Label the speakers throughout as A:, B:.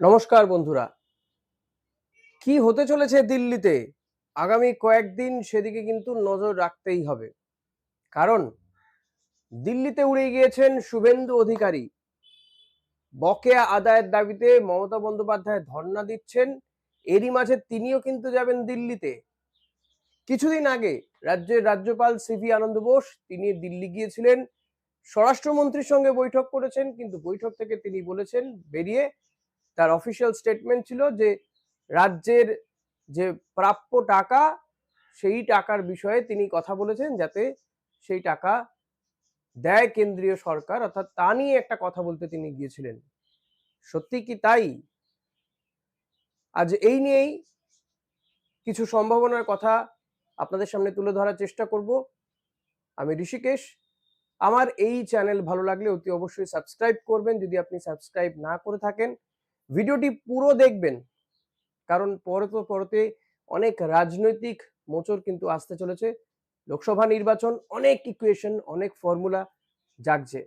A: নমস্কার বন্ধুরা। কি হতে চলেছে দিল্লিতে? আগামী কয়েকদিন সেদিকে কিন্তু নজর রাখতেই হবে। কারণ দিল্লিতে উড়ে গিয়েছেন শুভেন্দু অধিকারী। বকেয়া আদায়ের দাবিতে মমতা বন্দ্যোপাধ্যায় ধর্ণা দিচ্ছেন। এরই মাঝে তিনিও কিন্তু যাবেন দিল্লিতে। কিছুদিন আগে রাজ্যের রাজ্যপাল সিভি আনন্দ বোস, তিনি দিল্লি গিয়েছিলেন। স্বরাষ্ট্রমন্ত্রীর সঙ্গে বৈঠক করেছেন, কিন্তু বৈঠক থেকে তিনি বলেছেন, বেরিয়ে তার অফিসিয়াল স্টেটমেন্ট ছিল যে রাজ্যের যে প্রাপ্য টাকা, সেই টাকার বিষয়ে তিনি কথা বলেছেন যাতে সেই টাকা দেয় কেন্দ্রীয় সরকার, অর্থাৎ তা নিয়ে একটা কথা বলতে তিনি গিয়েছিলেন। সত্যি কি তাই? আজ এই নিয়েই কিছু সম্ভাবনার কথা আপনাদের সামনে তুলে ধরার চেষ্টা করব। আমি ঋষিকেশ। আমার এই চ্যানেল ভালো লাগলে অতি অবশ্যই সাবস্ক্রাইব করবেন। যদি আপনি সাবস্ক্রাইব না করে থাকেন ভিডিওটি পুরো দেখবেন। কারণ পরে তো পরতে অনেক রাজনৈতিক মোচর কিন্তু আসতে চলেছে। লোকসভা নির্বাচন, অনেক ইকুয়েশন অনেক ফর্মুলা জাগছে।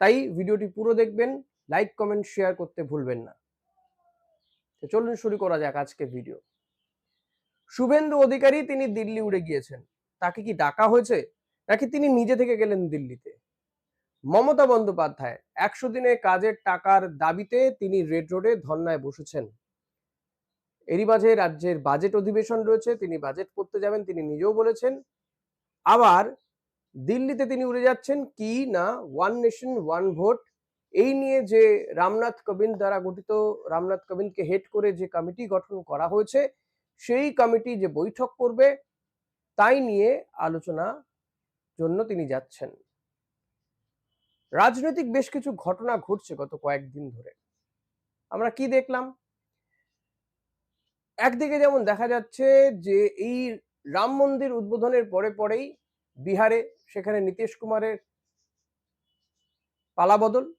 A: তাই ভিডিওটি পুরো দেখবেন লাইক কমেন্ট শেয়ার করতে ভুলবেন না। তো চলুন শুরু করা যাক আজকে ভিডিও শুভেন্দু অধিকারী তিনি দিল্লি উড়ে গিয়েছেন। তাকে কি ডাকা হয়েছে? নাকি তিনি নিজে থেকে গেলেন দিল্লিতে? মমতা বন্দ্যোপাধ্যায় একশো দিনে কাজের টাকার দাবিতে তিনি রেড রোডে ধর্নায় বসেছেন। এরই মাঝে রাজ্যের বাজেট অধিবেশন রয়েছে, তিনি বাজেট করতে যাবেন, তিনি নিজেও বলেছেন। আবার দিল্লিতে তিনি উড়ে যাচ্ছেন, কি না ওয়ান নেশন ওয়ান ভোট এই নিয়ে যে রামনাথ কোবিন্দ দ্বারা গঠিত, রামনাথ কোবিন্দকে হেড করে যে কমিটি গঠন করা হয়েছে, সেই কমিটি যে বৈঠক করবে, তাই নিয়ে আলোচনা জন্য তিনি যাচ্ছেন। রাজনৈতিক বেশ কিছু ঘটনা ঘটছে গত কয়েকদিন ধরে। আমরা কি দেখলাম? একদিকে যেমন দেখা যাচ্ছে যে এই রাম মন্দির উদ্বোধনের পরে পরেই বিহারে সেখানে নীতিশ কুমারের পালাবদল,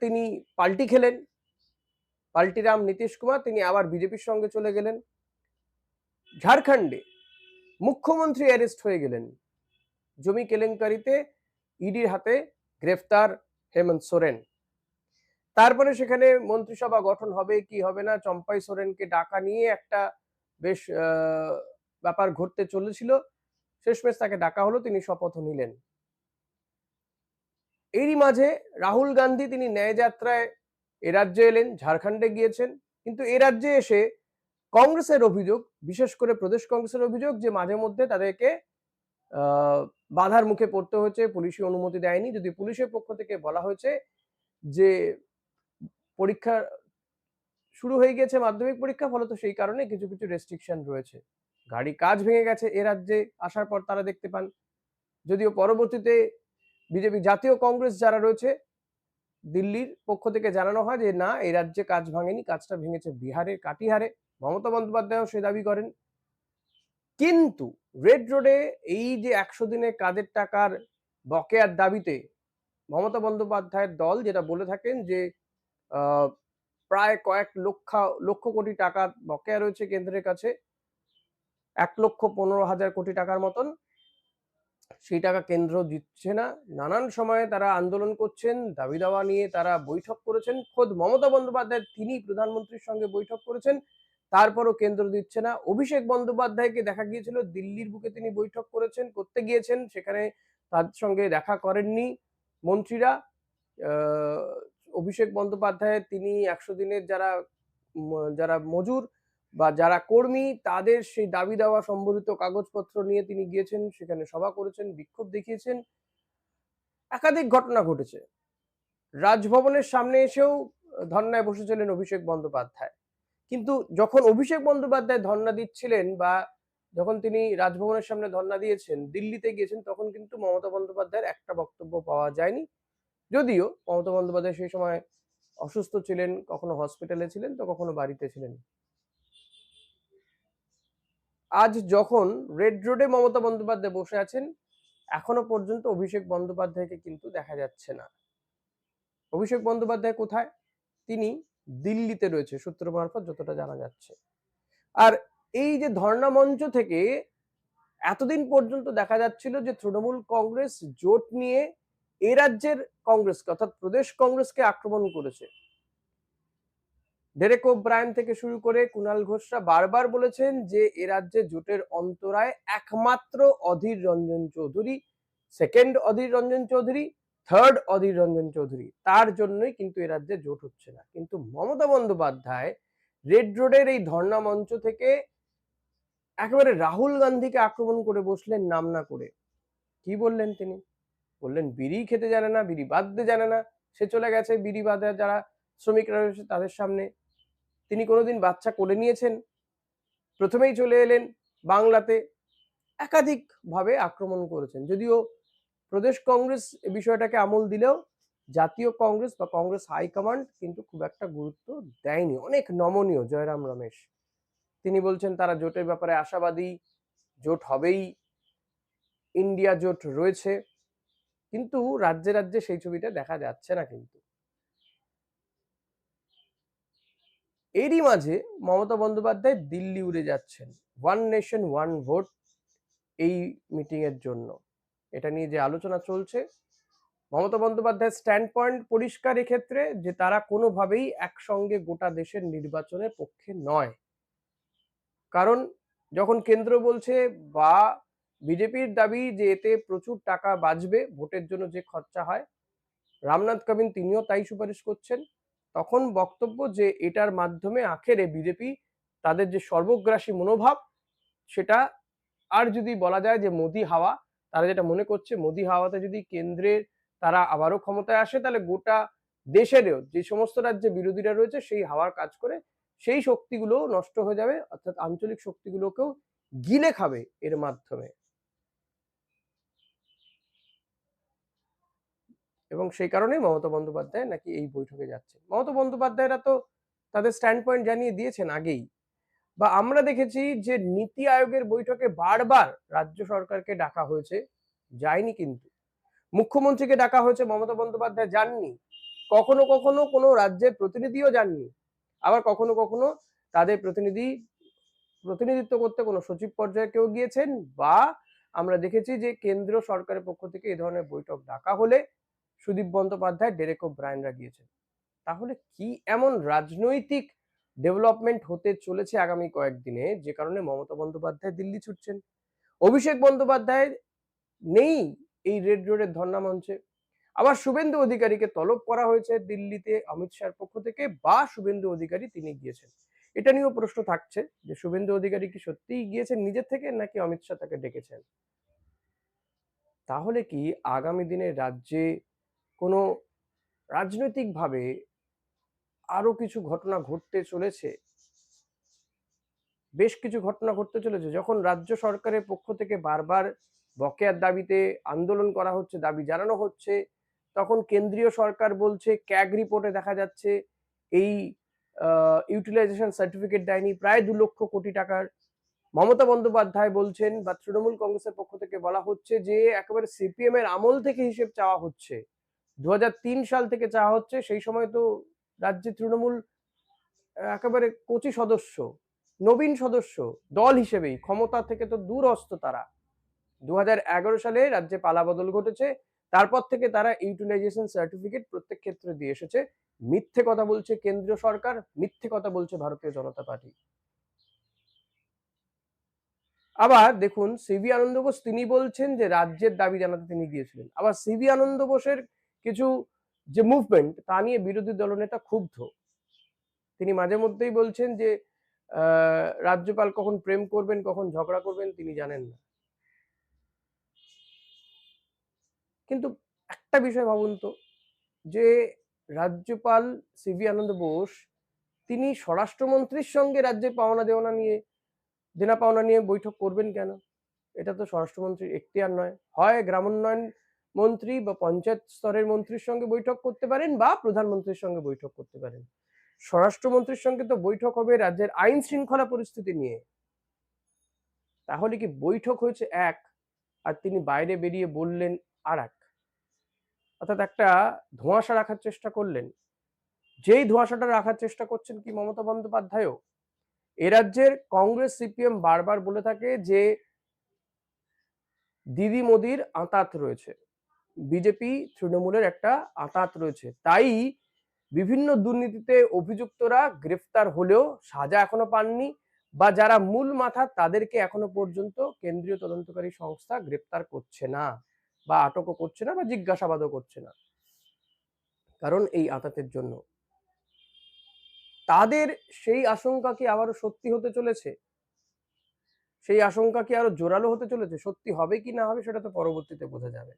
A: তিনি পাল্টি খেলেন। পাল্টিরাম নীতিশ কুমার, তিনি আবার বিজেপির সঙ্গে চলে গেলেন। ঝাড়খণ্ডে মুখ্যমন্ত্রী অ্যারেস্ট হয়ে গেলেন। জমি কেলেঙ্কারিতে ইডির হাতে গ্রেফতার হেমন্ত সোরেন। তারপরে সেখানে মন্ত্রিসভা গঠন হবে, কি হবে না, চম্পাই সোরেনকে ডাকা নিয়ে একটা বেশ ব্যাপার ঘটতে চলেছিল। শেষমেশ তাকে ডাকা হলো, তিনি শপথ নিলেন। এরই মাঝে রাহুল গান্ধী তিনি ন্যায় যাত্রায় এ রাজ্যে এলেন, ঝাড়খণ্ডে গিয়েছেন। কিন্তু এ রাজ্যে এসে কংগ্রেসের অভিযোগ, বিশেষ করে প্রদেশ কংগ্রেসের অভিযোগ যে মাঝে মধ্যে তাদেরকে বাধার মুখে পড়তে হয়েছে পুলিশি অনুমতি দেয়নি। যদি পুলিশের পক্ষ থেকে বলা হয়েছে যে পরীক্ষা শুরু হয়ে গেছে, মাধ্যমিক পরীক্ষা ফলত সেই কারণে কিছু কিছু রেস্ট্রিকশন রয়েছে। গাড়ি কাজ ভেঙে গেছে এ রাজ্যে, আসার পর তারা দেখতে পান। যদিও পরবর্তীতে বিজেপি জাতীয় কংগ্রেস যারা রয়েছে, দিল্লির পক্ষ থেকে জানানো হয় যে, না এই রাজ্যে কাজ ভাঙেনি, কাজটা ভেঙেছে বিহারের কাটিহারে। মমতা বন্দ্যোপাধ্যায়ও সে দাবি করেন। কিন্তু রেড রোডে এই যে একশো দিনে কাজের টাকার বকেয়ার দাবিতে মমতা বন্দ্যোপাধ্যায়ের দল যেটা বলে থাকেন যে প্রায় কয়েক লক্ষ লক্ষ কোটি টাকা বকেয়া রয়েছে কেন্দ্রের কাছে, এক লক্ষ পনেরো হাজার কোটি টাকার মতন। সেই টাকা কেন্দ্র দিচ্ছে না। নানান সময়ে তারা আন্দোলন করছেন, দাবি দাওয়া নিয়ে তারা বৈঠক করেছেন। খোদ মমতা বন্দ্যোপাধ্যায় তিনি প্রধানমন্ত্রীর সঙ্গে বৈঠক করেছেন। তারপরও কেন্দ্র দিচ্ছে না। অভিষেক বন্দ্যোপাধ্যায়কে দেখা গিয়েছিল, দিল্লির বুকে তিনি বৈঠক করেছেন, করতে গিয়েছেন, সেখানে তার সঙ্গে দেখা করেননি মন্ত্রীরা। অভিষেক বন্দ্যোপাধ্যায় তিনি একশো দিনের যারা যারা মজুর বা যারা কর্মী, তাদের সেই দাবি দেওয়া সম্বলিত কাগজপত্র নিয়ে তিনি গিয়েছেন, সেখানে সভা করেছেন, বিক্ষোভ দেখিয়েছেন। একাধিক ঘটনা ঘটেছে। রাজভবনের সামনে এসেও ধর্নায় বসেছিলেন অভিষেক বন্দ্যোপাধ্যায়। কিন্তু যখন অভিষেক বন্দ্যোপাধ্যায় ধর্না দিচ্ছিলেন বা যখন তিনি রাজভবনের সামনে ধর্না দিয়েছেন, দিল্লিতে গিয়েছেন, তখন কিন্তু মমতা বন্দ্যোপাধ্যায়ের একটা বক্তব্য পাওয়া যায়নি। যদিও মমতা বন্দ্যোপাধ্যায় সেই সময় অসুস্থ ছিলেন, কখনো হসপিটালে ছিলেন, তো কখনো বাড়িতে ছিলেন। আজ যখন রেড রোডে মমতা বন্দ্যোপাধ্যায় বসে আছেন, এখনও পর্যন্ত অভিষেক বন্দ্যোপাধ্যায়কে কিন্তু দেখা যাচ্ছে না। অভিষেক বন্দ্যোপাধ্যায় কোথায়? তিনি দিল্লিতে রয়েছে সূত্র মারফত যতটা জানা যাচ্ছে। আর এই যে ধর্ণা মঞ্চ থেকে এতদিন পর্যন্ত দেখা যাচ্ছিল যে তৃণমূল কংগ্রেস জোট নিয়ে এ রাজ্যের কংগ্রেসকে, অর্থাৎ প্রদেশ কংগ্রেসকে আক্রমণ করেছে। ডেরেক ব্রায়ন থেকে শুরু করে কুণাল ঘোষরা বারবার বলেছেন যে এ রাজ্যে জোটের অন্তরায় একমাত্র অধীর রঞ্জন চৌধুরী, সেকেন্ড অধীর রঞ্জন চৌধুরী থার্ড অধীর রঞ্জন চৌধুরী। তার জন্যই কিন্তু এ রাজ্যে জোট হচ্ছে না। কিন্তু মমতা বন্দ্যোপাধ্যায় রেড রোডের এই ধর্ণা মঞ্চ থেকে একেবারে রাহুল গান্ধীকে আক্রমণ করে বসলেন নাম না করে। কি বললেন তিনি? বললেন, বিড়ি খেতে জানে না, বিড়ি বাঁধতে জানে না। সে চলে গেছে বিড়ি বাঁধে, যারা শ্রমিকরা রয়েছে তাদের সামনে। তিনি কোনোদিন বাচ্চা কোলে নিয়েছেন? প্রথমেই চলে এলেন বাংলাতে। একাধিকভাবে আক্রমণ করেছেন। যদিও প্রদেশ কংগ্রেস এ বিষয়টাকে আমল দিলেও জাতীয় কংগ্রেস বা কংগ্রেস হাইকমান্ড কিন্তু খুব একটা গুরুত্ব দেয়নি। অনেক নমনীয় জয়রাম রমেশ। তিনি বলছেন, তারা জোটের ব্যাপারে আশাবাদী, জোট হবেই। ইন্ডিয়া জোট রয়েছে। কিন্তু রাজ্যে রাজ্যে সেই ছবিটা দেখা যাচ্ছে না কিন্তু। এরই মাঝে মমতা বন্দ্যোপাধ্যায় দিল্লি উড়ে যাচ্ছেন। ওয়ান নেশন, ওয়ান ভোট এই মিটিং এর জন্য। এটা নিয়ে যে আলোচনা চলছে, মমতা বন্দ্যোপাধ্যায়ের স্ট্যান্ড পয়েন্ট পরিষ্কার এক্ষেত্রে যে তারা কোনোভাবেই একসঙ্গে গোটা দেশের নির্বাচনের পক্ষে নয়। কারণ যখন কেন্দ্র বলছে বা বিজেপির দাবি যে এতে প্রচুর টাকা বাঁচবে, ভোটের জন্য যে খরচা হয়, রামনাথ কোবিন্দ তিনিও তাই সুপারিশ করছেন। তখন বক্তব্য যে এটার মাধ্যমে আখেরে বিজেপি তাদের যে সর্বগ্রাসী মনোভাব, সেটা আর যদি বলা যায় যে মোদি হাওয়া তারা যেটা মনে করছে, মোদি হাওয়াতে যদি কেন্দ্রের তারা আবারও ক্ষমতায় আসে, তাহলে গোটা দেশেরও যে সমস্ত রাজ্যে বিরোধীরা রয়েছে, সেই হাওয়ার কাজ করে সেই শক্তিগুলো নষ্ট হয়ে যাবে, অর্থাৎ আঞ্চলিক শক্তিগুলোকেও গিলে খাবে এর মাধ্যমে। এবং সেই কারণেই মমতা বন্দ্যোপাধ্যায় নাকি এই বৈঠকে যাচ্ছে মমতা বন্দ্যোপাধ্যায়রা তো তাদের স্ট্যান্ড পয়েন্ট জানিয়ে দিয়েছেন আগেই বা আমরা দেখেছি যে নীতি আয়োগের বৈঠকে বারবার রাজ্য সরকারকে ডাকা হয়েছে, যায়নি কিন্তু। মুখ্যমন্ত্রীকে ডাকা হয়েছে মমতা বন্দ্যোপাধ্যায় যাননি কখনো কখনো কোনো রাজ্যের প্রতিনিধিও যাননি আবার কখনো কখনো তাদের প্রতিনিধি, প্রতিনিধিত্ব করতে কোনো সচিব পর্যায়ে কেউ গিয়েছেন বা আমরা দেখেছি যে কেন্দ্র সরকারের পক্ষ থেকে এই ধরনের বৈঠক ডাকা হলে সুদীপ বন্দ্যোপাধ্যায়, ডেরেক ও ব্রায়নরা গিয়েছেন। তাহলে কি এমন রাজনৈতিক ডেভেলপমেন্ট হতে চলেছে আগামী কয়েকদিনে, যে কারণে মমতা বন্দ্যোপাধ্যায় দিল্লি ছুটছেন। অভিষেক বন্দ্যোপাধ্যায় নেই এই রেড রোডের ধর্ণা মঞ্চে। আবার শুভেন্দু অধিকারীকে তলব করা হয়েছে দিল্লিতে অমিত শাহর পক্ষ থেকে, বা শুভেন্দু অধিকারী তিনি গিয়েছেন। এটা নিয়েও প্রশ্ন থাকছে যে শুভেন্দু অধিকারী কি সত্যিই গিয়েছেন নিজের থেকে, নাকি অমিত শাহ তাকে ডেকেছেন? তাহলে কি আগামী দিনে রাজ্যে কোনো রাজনৈতিকভাবে আরও কিছু ঘটনা ঘটতে চলেছে। বেশ কিছু ঘটনা ঘটতে চলেছে। যখন রাজ্য সরকারের পক্ষ থেকে বারবার বকেয়ার দাবিতে আন্দোলন করা হচ্ছে, দাবি জানানো হচ্ছে, তখন কেন্দ্রীয় সরকার বলছে, ক্যাগ রিপোর্টে দেখা যাচ্ছে এই ইউটিলাইজেশন সার্টিফিকেট দেয়নি। প্রায় দু লক্ষ কোটি টাকার। মমতা বন্দ্যোপাধ্যায় বলছেন বা তৃণমূল কংগ্রেসের পক্ষ থেকে বলা হচ্ছে যে, একেবারে সিপিএম এর আমল থেকে হিসেব চাওয়া হচ্ছে। দু হাজার তিন সাল থেকে চাওয়া হচ্ছে, সেই সময় তো রাজ্যে তৃণমূল একেবারে কোচি সদস্য, নবীন সদস্য, দল হিসেবেই, ক্ষমতা থেকে তো দূরস্ত তারা। দু হাজার এগারো সালে রাজ্যে পালাবদল ঘটেছে, তারপর থেকে তারা ইউটিলাইজেশন সার্টিফিকেট প্রত্যেক ক্ষেত্রে দিয়ে এসেছে। মিথ্যে কথা বলছে কেন্দ্রীয় সরকার, মিথ্যে কথা বলছে ভারতীয় জনতা পার্টি। আবার দেখুন সিভি আনন্দ বোস তিনি বলছেন যে, রাজ্যের দাবি জানাতে তিনি গিয়েছিলেন। আবার সিভি আনন্দ বোসের কিছু যে মুভমেন্ট তা নিয়ে বিরোধী দলনেতা ক্ষুব্ধ। তিনি মাঝে মধ্যেই বলছেন যে রাজ্যপাল কখন প্রেম করবেন, কখন ঝগড়া করবেন, তিনি জানেন না। কিন্তু একটা বিষয় ভাবুন তো, যে রাজ্যপাল সিভি আনন্দ বোস, তিনি স্বরাষ্ট্রমন্ত্রীর সঙ্গে রাজ্যের পাওনা দেওয়ানা নিয়ে, দেনা পাওনা নিয়ে বৈঠক করবেন কেন? এটা তো স্বরাষ্ট্রমন্ত্রীর এখতিয়ার নয়। হয় গ্রামোন্নয়ন মন্ত্রী বা পঞ্চায়েত স্তরের মন্ত্রীর সঙ্গে বৈঠক করতে পারেন বা প্রধানমন্ত্রীর সঙ্গে বৈঠক করতে পারেন। স্বরাষ্ট্রমন্ত্রীর সঙ্গে তো বৈঠক হবে রাজ্যের আইন শৃঙ্খলা পরিস্থিতি নিয়ে। তাহলে কি বৈঠক হয়েছে এক আর তিনি বাইরে বেরিয়ে বললেন আর এক? অর্থাৎ একটা ধোঁয়াশা রাখার চেষ্টা করলেন। যেই ধোঁয়াশাটা রাখার চেষ্টা করছেন কি মমতা বন্দ্যোপাধ্যায়ও? এ রাজ্যের কংগ্রেস সিপিএম বারবার বলে থাকে যে দিদি মোদির আঁতাত রয়েছে। বিজেপি তৃণমূলের একটা আঁতাত রয়েছে। তাই বিভিন্ন দুর্নীতিতে অভিযুক্তরা গ্রেফতার হলেও সাজা এখনও পাননি বা যারা মূল মাথা তাদেরকে এখনও পর্যন্ত কেন্দ্রীয় তদন্তকারী সংস্থা গ্রেফতার করছে না বা আটকও করছে না বা জিজ্ঞাসাবাদও করছে না। কারণ এই আতাতের জন্য। তাদের সেই আশঙ্কা কি আবারও সত্যি হতে চলেছে? সেই আশঙ্কা কি আরও জোরালো হতে চলেছে? সত্যি হবে কি না হবে সেটা তো পরবর্তীতে বোঝা যাবে।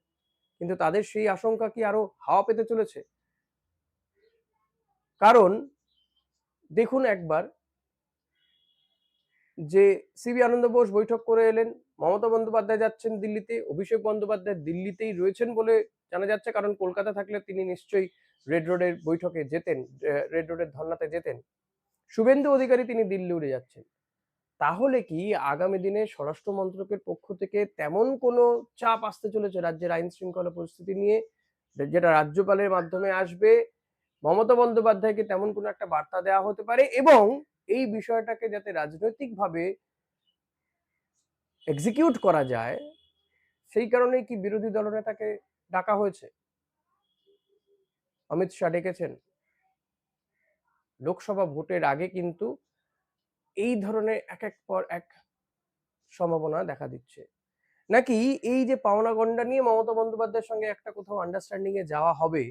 A: কিন্তু তাদের সেই আশঙ্কা কি আরও হাওয়া পেতে চলেছে? কারণ দেখুন একবার যে সিবি আনন্দ বোস বৈঠক করে এলেন, মমতা বন্দ্যোপাধ্যায় যাচ্ছেন দিল্লিতে, অভিষেক বন্দ্যোপাধ্যায় দিল্লিতেই রয়েছেন বলে জানা যাচ্ছে, কারণ কলকাতা থাকলে তিনি নিশ্চয়ই রেড রোডের বৈঠকে যেতেন রেড রোডের ধর্নাতে যেতেন। শুভেন্দু অধিকারী তিনি দিল্লি উড়ে যাচ্ছেন। তাহলে কি আগামী দিনে স্বরাষ্ট্র মন্ত্রকের পক্ষ থেকে তেমন কোনো চাপ আসতে চলেছে রাজ্যের আইন শৃঙ্খলা পরিস্থিতি নিয়ে? যেটা রাজ্যপালের মাধ্যমে আসবে, মমতা বন্দ্যোপাধ্যায়কে তেমন কোনো একটা বার্তা দেওয়া হতে পারে এবং এই বিষয়টাকে যাতে রাজনৈতিকভাবে এক্সিকিউট করা যায়, সেই কারণেই কি বিরোধী দলনেতাকে ডাকা হয়েছে? অমিত শাহ ডেকেছেন। লোকসভা ভোটের আগে কিন্তু এই ধরনের এক এক পর এক সম্ভাবনা দেখা দিচ্ছে। নাকি এই যে পাওনা গন্ডা নিয়ে মমতা বন্দ্যোপাধ্যায়ের সঙ্গে একটা কোথাও আন্ডারস্ট্যান্ডিং এ যাওয়া হবে,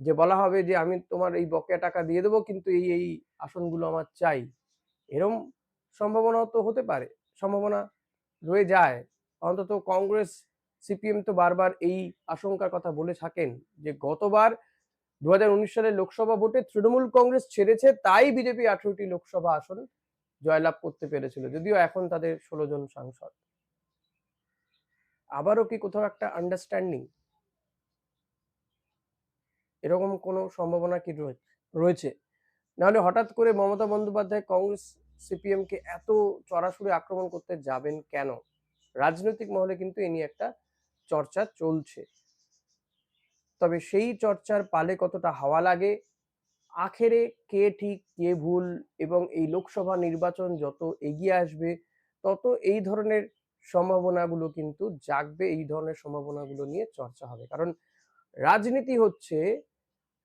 A: যে বলা হবে যে আমি তোমার এই বকেয়া টাকা দিয়ে দেবো, কিন্তু এই এই আসনগুলো আমার চাই, এরম সম্ভাবনা তো হতে পারে, সম্ভাবনা রয়ে যায়। অন্তত কংগ্রেস, সিপিএম তো বারবার এই আশঙ্কার কথা বলে থাকেন যে গতবার দু সালের লোকসভা ভোটে তৃণমূল কংগ্রেস ছেড়েছে, তাই বিজেপি আঠেরোটি লোকসভা আসন জয়লাভ করতে পেরেছিল, যদিও এখন তাদের ষোলো জন সাংসদ। আবারও কি কোথাও একটা আন্ডারস্ট্যান্ডিং এরকম কোনো সম্ভাবনা কি রয়েছে? নাহলে হঠাৎ করে মমতা বন্দ্যোপাধ্যায় কংগ্রেস সিপিএম কে এত চড়াশুড়ে আক্রমণ করতে যাবেন কেন? রাজনৈতিক মহলে কিন্তু এ নিয়ে একটা চর্চা চলছে। তবে সেই চর্চার পালে কতটা হাওয়া লাগে আখেরে কে ঠিক, কে ভুল এবং এই লোকসভা নির্বাচন যত এগিয়ে আসবে, তত এই ধরনের সম্ভাবনাগুলো কিন্তু জাগবে, এই ধরনের সম্ভাবনাগুলো নিয়ে চর্চা হবে। কারণ রাজনীতি হচ্ছে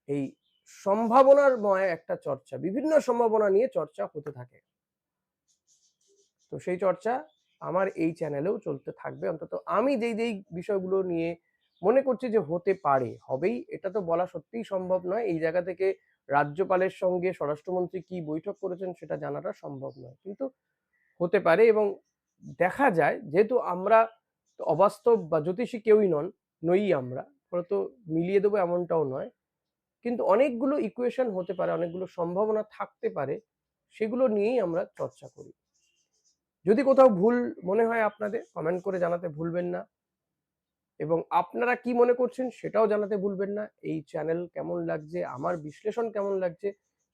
A: এই সম্ভাবনার ময় একটা চর্চা, বিভিন্ন সম্ভাবনা নিয়ে চর্চা হতে থাকে। তো সেই চর্চা আমার এই চ্যানেলেও চলতে থাকবে। অন্তত আমি যেই যেই বিষয়গুলো নিয়ে মনে করছি যে হতে পারে, হবেই, এটা তো বলা সত্যিই সম্ভব নয়। এই জায়গা থেকে রাজ্যপালের সঙ্গে স্বরাষ্ট্রমন্ত্রী কি বৈঠক করেছেন সেটা জানাটা সম্ভব নয়। কিন্তু হতে পারে এবং দেখা যায় যেহেতু আমরা অবাস্তব বা জ্যোতিষী কেউই নন নই আমরা, ফলত মিলিয়ে দেবো এমনটাও নয়। কিন্তু অনেকগুলো ইকুয়েশন হতে পারে, অনেকগুলো সম্ভাবনা থাকতে পারে, সেগুলো নিয়েই আমরা চর্চা করি। যদি কোথাও ভুল মনে হয় আপনাদের কমেন্ট করে জানাতে ভুলবেন না। এবং আপনারা কি মনে করছেন সেটাও জানাতে ভুলবেন না। এই চ্যানেল কেমন লাগছে, আমার বিশ্লেষণ কেমন লাগছে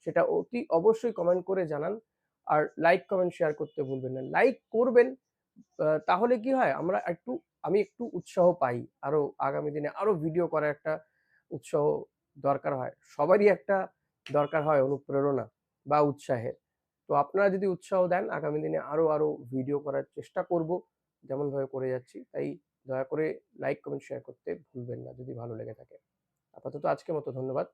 A: সেটা অতি অবশ্যই কমেন্ট করে জানান। আর লাইক কমেন্ট শেয়ার করতে ভুলবেন না। লাইক করবেন তাহলে কি হয়, আমরা একটু, আমি একটু উৎসাহ পাই। আরও আগামী দিনে আরও ভিডিও করার একটা উৎসাহ দরকার হয়। সবারই একটা দরকার হয় অনুপ্রেরণা বা উৎসাহের। তো আপনারা যদি উৎসাহ দেন, আগামী দিনে আরও আরও ভিডিও করার চেষ্টা করব, যেমনভাবে করে যাচ্ছি। তাই দয়া করে লাইক কমেন্ট শেয়ার করতে ভুলবেন না যদি ভালো লেগে থাকে। আপাতত আজকের মতো, ধন্যবাদ।